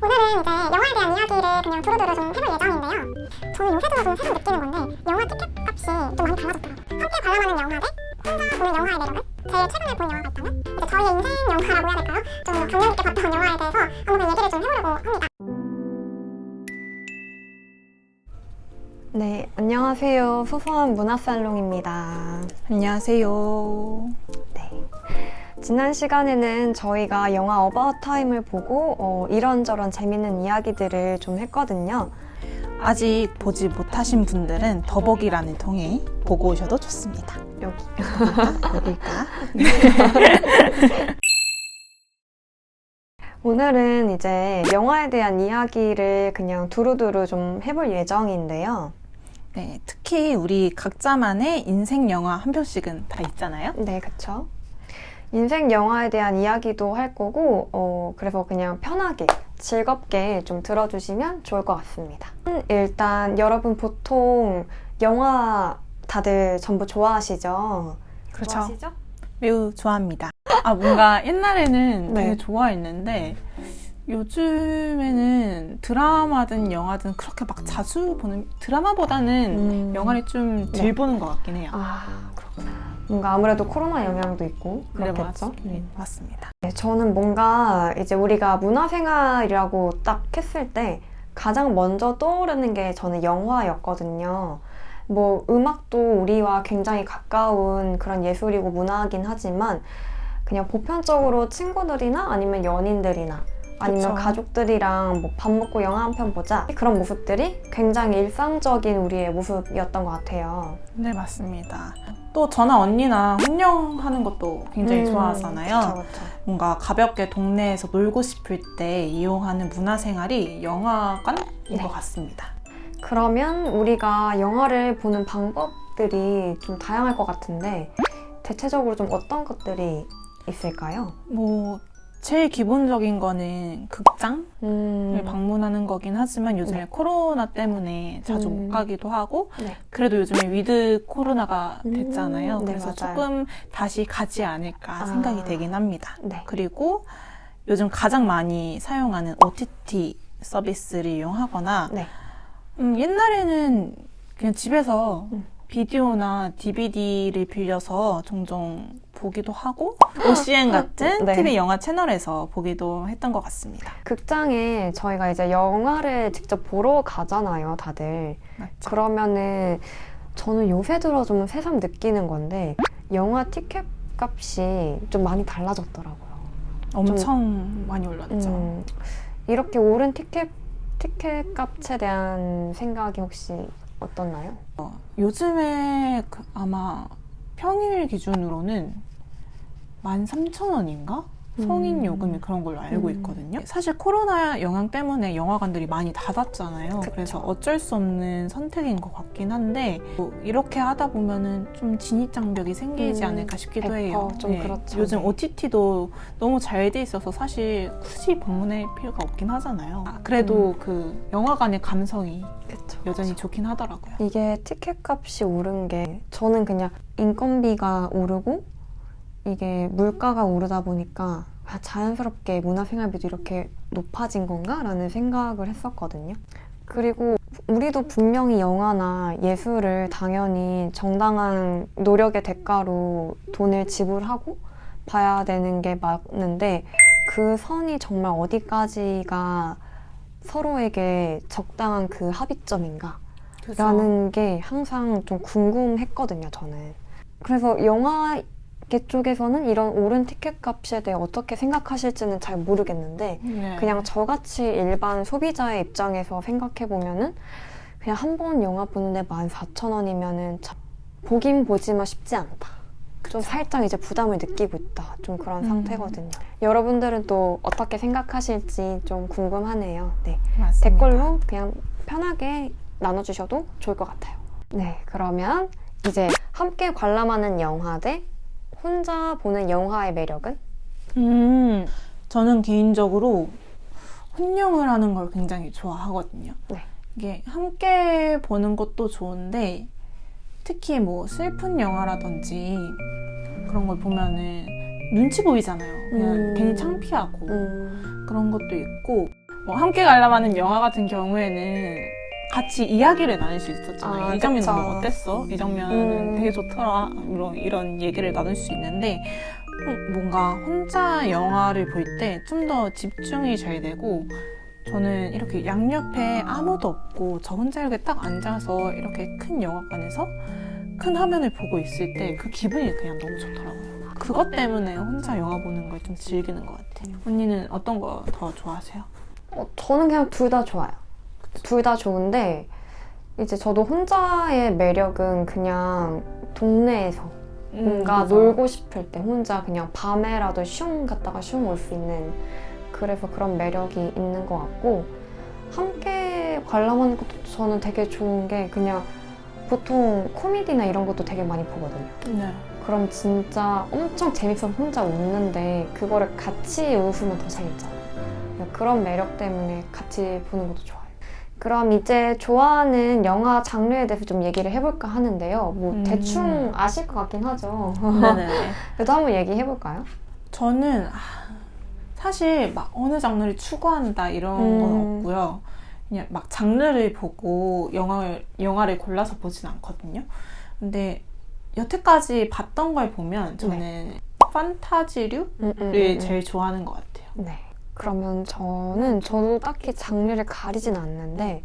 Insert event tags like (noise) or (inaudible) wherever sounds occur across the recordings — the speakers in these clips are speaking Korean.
오늘은 이제 영화에 대한 이야기를 그냥 두루두루 좀 해볼 예정인데요. 저는 요새 들어 좀 새로 느끼는 건데 영화 티켓 값이 좀 많이 달라졌더라고요. 함께 관람하는 영화 대 혼자 보는 영화의 매력은? 제일 최근에 본 영화가 있다면 이제 저희의 인생 영화라고 해야 될까요? 좀 감명 깊게 봤던 영화에 대해서 한번 얘기를 좀 해보려고 합니다. 네, 안녕하세요. 소소한 문화살롱입니다. 안녕하세요. 네. 지난 시간에는 저희가 영화 어바웃 타임을 보고 어, 이런저런 재밌는 이야기들을 좀 했거든요. 아직 보지 못하신 분들은 더보기란을 통해 보고 오셔도 좋습니다. 여기. 여기가 (laughs) 오늘은 이제 영화에 대한 이야기를 그냥 두루두루 좀 해볼 예정인데요. 네, 특히 우리 각자만의 인생 영화 한 편씩은 다 있잖아요. 네, 그쵸. 인생 영화에 대한 이야기도 할 거고, 어, 그래서 그냥 편하게, 즐겁게 좀 들어주시면 좋을 것 같습니다. 일단 여러분 보통 영화 다들 전부 좋아하시죠? 그렇죠. 좋아하시죠? 매우 좋아합니다. 아 뭔가 옛날에는 네. 되게 좋아했는데 요즘에는 드라마든 영화든 그렇게 막 자주 보는 드라마보다는 음. 영화를 좀덜 네. 보는 것 같긴 해요. 아, 그렇구나. 뭔가 아무래도 코로나 영향도 있고, 네, 그렇겠죠? 맞, 네, 맞습니다. 네, 저는 뭔가 이제 우리가 문화생활이라고 딱 했을 때 가장 먼저 떠오르는 게 저는 영화였거든요. 뭐 음악도 우리와 굉장히 가까운 그런 예술이고 문화이긴 하지만 그냥 보편적으로 친구들이나 아니면 연인들이나 아니면 그쵸. 가족들이랑 뭐 밥 먹고 영화 한 편 보자 그런 모습들이 굉장히 일상적인 우리의 모습이었던 것 같아요. 네, 맞습니다. 또 저나 언니나 혼영하는 것도 굉장히 음, 좋아하잖아요. 그쵸, 그쵸. 뭔가 가볍게 동네에서 놀고 싶을 때 이용하는 문화생활이 영화관인 네. 것 같습니다. 그러면 우리가 영화를 보는 방법들이 좀 다양할 것 같은데 대체적으로 좀 어떤 것들이 있을까요? 뭐 제일 기본적인 거는 극장을 음, 방문하는 거긴 하지만 요즘에 네. 코로나 때문에 자주 음. 못 가기도 하고 네. 그래도 요즘에 위드 코로나가 음, 됐잖아요. 네, 그래서 맞아요. 조금 다시 가지 않을까 아. 생각이 되긴 합니다. 네. 그리고 요즘 가장 많이 사용하는 OTT 서비스를 이용하거나 네. 음, 옛날에는 그냥 집에서 음. 비디오나 DVD를 빌려서 종종 보기도 하고 (laughs) OCN 같은 네. TV 영화 채널에서 보기도 했던 것 같습니다. 극장에 저희가 이제 영화를 직접 보러 가잖아요, 다들. 맞죠? 그러면은 저는 요새 들어 좀 새삼 느끼는 건데 영화 티켓 값이 좀 많이 달라졌더라고요. 엄청 많이 올랐죠. 음, 이렇게 오른 티켓 티켓 값에 대한 생각이 혹시 어떻나요? 요즘에 그 아마 평일 기준으로는 13,000원인가? 성인 음. 요금이 그런 걸로 알고 음. 있거든요. 사실 코로나 영향 때문에 영화관들이 많이 닫았잖아요. 그쵸. 그래서 어쩔 수 없는 선택인 것 같긴 한데 뭐 이렇게 하다 보면은 좀 진입 장벽이 생기지 음, 않을까 싶기도 100% 해요. 좀 그렇죠. 요즘 네. OTT도 너무 잘 돼 있어서 사실 굳이 방문할 필요가 없긴 하잖아요. 아, 그래도 그 영화관의 감성이 그쵸, 여전히 그쵸. 좋긴 하더라고요. 이게 티켓 값이 오른 게 저는 그냥 인건비가 오르고 이게 물가가 오르다 보니까 아, 자연스럽게 문화생활비도 이렇게 높아진 건가 라는 생각을 했었거든요. 그리고 우리도 분명히 영화나 예술을 당연히 정당한 노력의 대가로 돈을 지불하고 봐야 되는 게 맞는데 그 선이 정말 어디까지가 서로에게 적당한 그 합의점인가 그래서 라는 게 항상 좀 궁금했거든요, 저는. 그래서 영화 계 쪽에서는 이런 오른 티켓 값에 대해 어떻게 생각하실지는 잘 모르겠는데, 네. 그냥 저같이 일반 소비자의 입장에서 생각해 보면은, 그냥 한 번 영화 보는데 14,000원이면은 보긴 보지만 쉽지 않다. 좀 살짝 이제 부담을 느끼고 있다. 좀 그런 음. 상태거든요. 여러분들은 또 어떻게 생각하실지 좀 궁금하네요. 네. 맞습니다. 댓글로 그냥 편하게 나눠주셔도 좋을 것 같아요. 네, 그러면 이제 함께 관람하는 영화 대 혼자 보는 영화의 매력은? 음, 저는 개인적으로 혼영을 하는 걸 굉장히 좋아하거든요. 네. 이게 함께 보는 것도 좋은데 특히 뭐 슬픈 영화라든지 그런 걸 보면은 눈치 보이잖아요. 그냥 음. 괜히 창피하고 음, 그런 것도 있고 뭐 함께 관람하는 영화 같은 경우에는 같이 이야기를 나눌 수 있었잖아요. 아, 이 장면. 뭐 어땠어? 이 장면은 음. 되게 좋더라. 이런, 이런 얘기를 나눌 수 있는데 음, 뭔가 혼자 영화를 볼 때 좀 더 집중이 잘 되고 저는 이렇게 양옆에 아무도 없고 저 혼자 이렇게 딱 앉아서 이렇게 큰 영화관에서 큰 화면을 보고 있을 때 그 기분이 그냥 너무 좋더라고요. 그것 때문에 혼자 영화 보는 걸 좀 즐기는 것 같아요. 언니는 어떤 거 더 좋아하세요? 어, 저는 그냥 둘 다 좋아요. 둘 다 좋은데 이제 저도 혼자의 매력은 그냥 동네에서 뭔가 맞아. 놀고 싶을 때 혼자 그냥 밤에라도 슝 갔다가 슝 올 수 있는 그래서 그런 매력이 있는 것 같고 함께 관람하는 것도 저는 되게 좋은 게 그냥 보통 코미디나 이런 것도 되게 많이 보거든요. 네. 그럼 진짜 엄청 재밌어서 혼자 웃는데 그거를 같이 웃으면 더 재밌잖아요. 그런 매력 때문에 같이 보는 것도 좋아요. 그럼 이제 좋아하는 영화 장르에 대해서 좀 얘기를 해볼까 하는데요. 뭐 음. 대충 아실 것 같긴 하죠. (laughs) 그래도 한번 얘기해볼까요? 저는 아, 사실 막 어느 장르를 추구한다 이런 건 음. 없고요. 그냥 막 장르를 보고 영화를 영화를 골라서 보진 않거든요. 근데 여태까지 봤던 걸 보면 저는 판타지류를 음, 음, 음, 음. 제일 좋아하는 것 같아요. 네. 그러면 저는 저도 딱히 장르를 가리진 않는데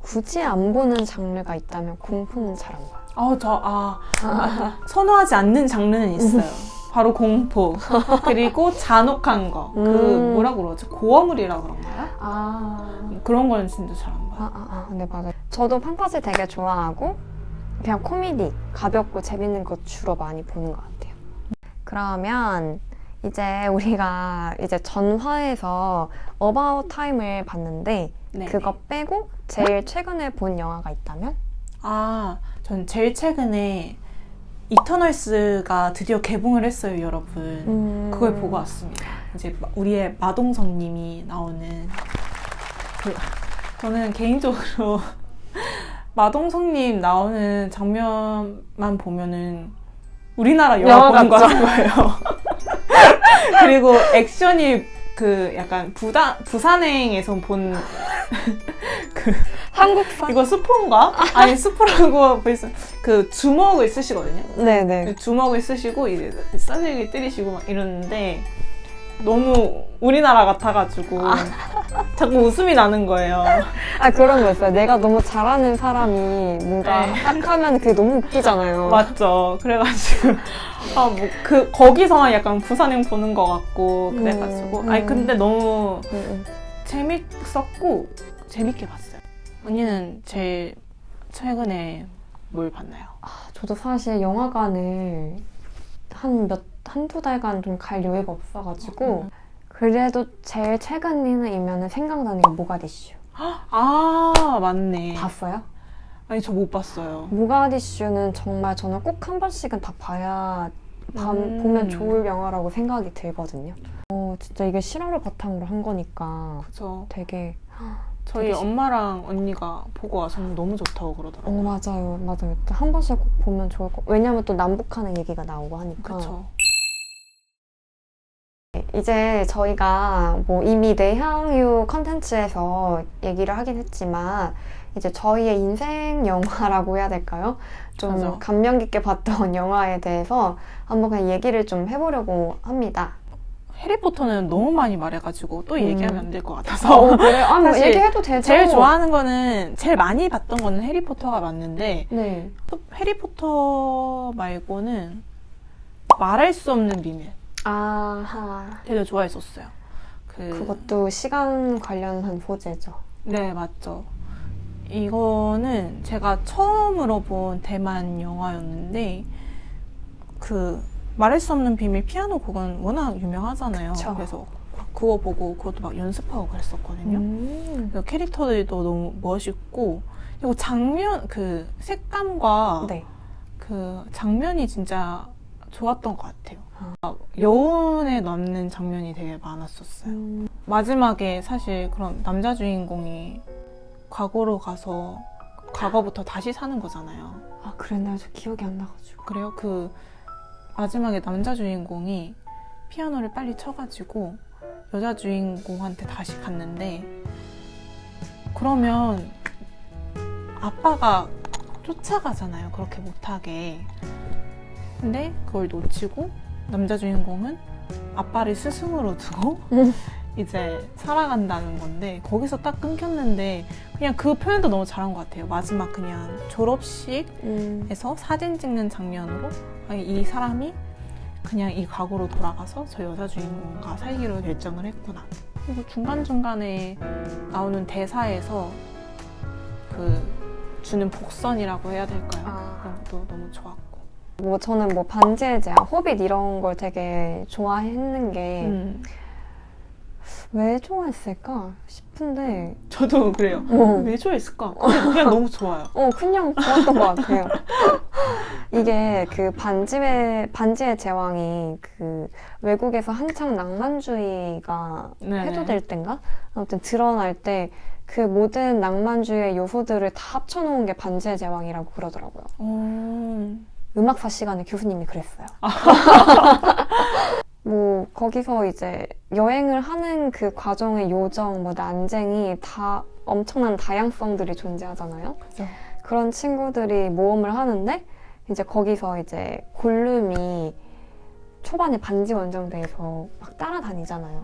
굳이 안 보는 장르가 있다면 공포는 잘 안 봐요. 아, 저, 아, 아, (laughs) 선호하지 않는 장르는 있어요. 바로 공포. (laughs) 그리고 잔혹한 거. 그, 음. 뭐라 그러지? 고어물이라 그런가요? 아. 그런 거는 진짜 잘안 봐요. 아, 아, 아, 네, 맞아요. 저도 판타지 되게 좋아하고, 그냥 코미디, 가볍고 재밌는 거 주로 많이 보는 것 같아요. 그러면, 이제 우리가 이제 전화에서 어바웃 타임을 봤는데, 네. 그거 빼고 제일 최근에 본 영화가 있다면? 아, 전 제일 최근에 이터널스가 드디어 개봉을 했어요, 여러분. 음. 그걸 보고 왔습니다. 이제 마- 우리의 마동석 님이 나오는 그, 저는 개인적으로 (laughs) 마동석 님 나오는 장면만 보면은 우리나라 영화 보는 거? 같은 거예요. (laughs) 그리고 액션이 그 약간 부다, 부산행에서 본 (laughs) 한국판? 이거 스포인가? 아니 스포라고 벌써 그 주먹을 쓰시거든요. 네네. 주먹을 쓰시고 이제 싸대기 때리시고 막 이러는데 너무 우리나라 같아가지고 자꾸 웃음이 나는 거예요. 아, 그런 거 있어요. 내가 너무 잘하는 사람이 뭔가 네. 딱 하면 그게 너무 웃기잖아요. 맞죠? 그래가지고 아뭐그 거기서만 약간 부산행 보는 것 같고 그래가지고 음, 아니 음. 근데 너무 음, 음. 재밌었고 재밌게 봤어요. 언니는 제일 최근에 뭘 봤나요? 저도 사실 영화관을 한 몇, 한두 달간 좀 갈 여유가 없어가지고, 그래도 제일 최근이면은 생각나는 게 모가디슈. 아 맞네. 봤어요? 아니 저 못 봤어요. 모가디슈는 정말 저는 꼭 한 번씩은 다 봐야, 밤, 음. 보면 좋을 영화라고 생각이 들거든요. 어, 진짜 이게 실화를 바탕으로 한 거니까 그죠. 되게, 저희 되게 시- 엄마랑 언니가 보고 와서 너무 좋다고 어, 그러더라고요. 맞아요. 맞아요. 또한 번씩 꼭 보면 좋을 거. 왜냐면 또 남북한의 얘기가 나오고 하니까. 그쵸. 이제 저희가 뭐 이미 내향유 컨텐츠에서 얘기를 하긴 했지만 이제 저희의 인생 영화라고 해야 될까요? 좀 맞아. 감명 깊게 봤던 (laughs) 영화에 대해서 한번 그냥 얘기를 좀 해보려고 합니다. 해리포터는 너무 많이 말해가지고 또 음. 얘기하면 안 될 것 같아서. 어, 그래요? 아, 뭐 (laughs) 사실 얘기해도 되죠? 제일 좋아하는 거는, 제일 많이 봤던 거는 해리포터가 맞는데, 네. 또 해리포터 말고는 말할 수 없는 비밀. 아하. 되게 좋아했었어요. 그, 그것도 시간 관련한 소재죠. 네, 맞죠. 이거는 제가 처음으로 본 대만 영화였는데, 그, 말할 수 없는 비밀 피아노 곡은 워낙 유명하잖아요. 그쵸. 그래서 그거 보고 그것도 막 연습하고 그랬었거든요. 음. 캐릭터들도 너무 멋있고, 그리고 장면, 그 색감과 네. 그 장면이 진짜 좋았던 것 같아요. 아. 여운에 남는 장면이 되게 많았었어요. 음. 마지막에 사실 그런 남자 주인공이 과거로 가서 과거부터 다시 사는 거잖아요. 아, 그랬나요? 저 기억이 안 나가지고. 그래요? 그 마지막에 남자 주인공이 피아노를 빨리 쳐가지고 여자 주인공한테 다시 갔는데 그러면 아빠가 쫓아가잖아요. 그렇게 못하게. 근데 그걸 놓치고 남자 주인공은 아빠를 스승으로 두고 음. (laughs) 이제 살아간다는 건데 거기서 딱 끊겼는데 그냥 그 표현도 너무 잘한 것 같아요. 마지막 그냥 졸업식에서 음. 사진 찍는 장면으로 이 사람이 그냥 이 과거로 돌아가서 저 여자 주인공과 살기로 결정을 했구나. 그리고 중간중간에 나오는 대사에서 그 주는 복선이라고 해야 될까요? 아. 그런 것도 너무 좋았고. 뭐 저는 뭐 반지의 제왕, 호빗 이런 걸 되게 좋아했는 게왜 음, 좋아했을까 싶은데 저도 그래요. 어. 왜 좋아했을까? 그냥, 그냥 너무 좋아요. 어 그냥 좋았던 것 같아요. (laughs) 이게 그 반지의 반지의 제왕이 그 외국에서 한창 낭만주의가 네네. 해소될 때인가 아무튼 드러날 때 그 모든 낭만주의의 요소들을 다 합쳐놓은 게 반지의 제왕이라고 그러더라고요. 오. 음악사 시간에 교수님이 그랬어요. (laughs) 뭐 거기서 이제 여행을 하는 그 과정의 요정, 뭐 난쟁이 다 엄청난 다양성들이 존재하잖아요. 그죠. 그런 친구들이 모험을 하는데 이제 거기서 이제 골룸이 초반에 반지 원정대에서 막 따라다니잖아요.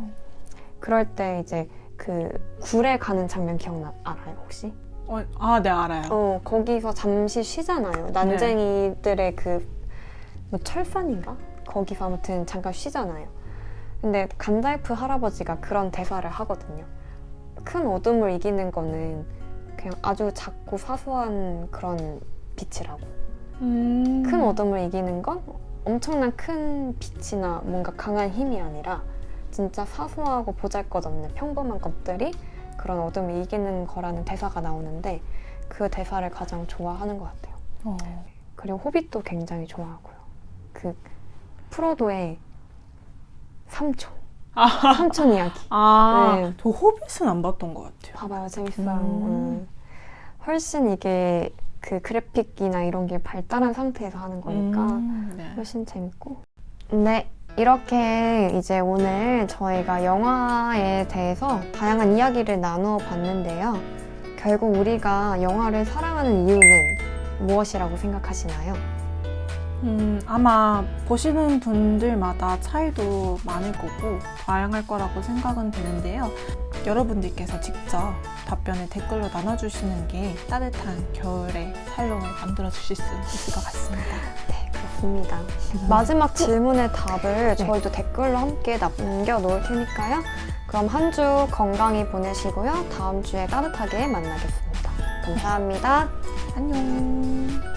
그럴 때 이제 그 굴에 가는 장면 기억나 알아요 혹시? 어, 아, 네, 알아요. 어 거기서 잠시 쉬잖아요. 난쟁이들의 그 뭐 철산인가? 거기서 아무튼 잠깐 쉬잖아요. 근데 간달프 할아버지가 그런 대사를 하거든요. 큰 어둠을 이기는 거는 그냥 아주 작고 사소한 그런 빛이라고. 음. 큰 어둠을 이기는 건 엄청난 큰 빛이나 뭔가 강한 힘이 아니라 진짜 사소하고 보잘것없는 평범한 것들이 그런 어둠을 이기는 거라는 대사가 나오는데 그 대사를 가장 좋아하는 것 같아요. 어. 그리고 호빗도 굉장히 좋아하고요. 그 프로도의 삼촌, 삼촌 이야기. 아, 네. 저 호빗은 안 봤던 것 같아요. 봐봐요, 재밌어요. 음. 음. 훨씬 이게 그 그래픽이나 이런 게 발달한 상태에서 하는 거니까 음, 네. 훨씬 재밌고. 네, 이렇게 이제 오늘 저희가 영화에 대해서 다양한 이야기를 나누어 봤는데요. 결국 우리가 영화를 사랑하는 이유는 무엇이라고 생각하시나요? 음, 아마 보시는 분들마다 차이도 많을 거고 다양할 거라고 생각은 되는데요. 여러분들께서 직접 답변을 댓글로 나눠주시는 게 따뜻한 겨울의 살롱을 만들어 주실 수 있을 것 같습니다. 네, 그렇습니다. 마지막 질문의 답을 저희도 댓글로 함께 남겨 놓을 테니까요. 그럼 한 주 건강히 보내시고요. 다음 주에 따뜻하게 만나겠습니다. 감사합니다. 안녕.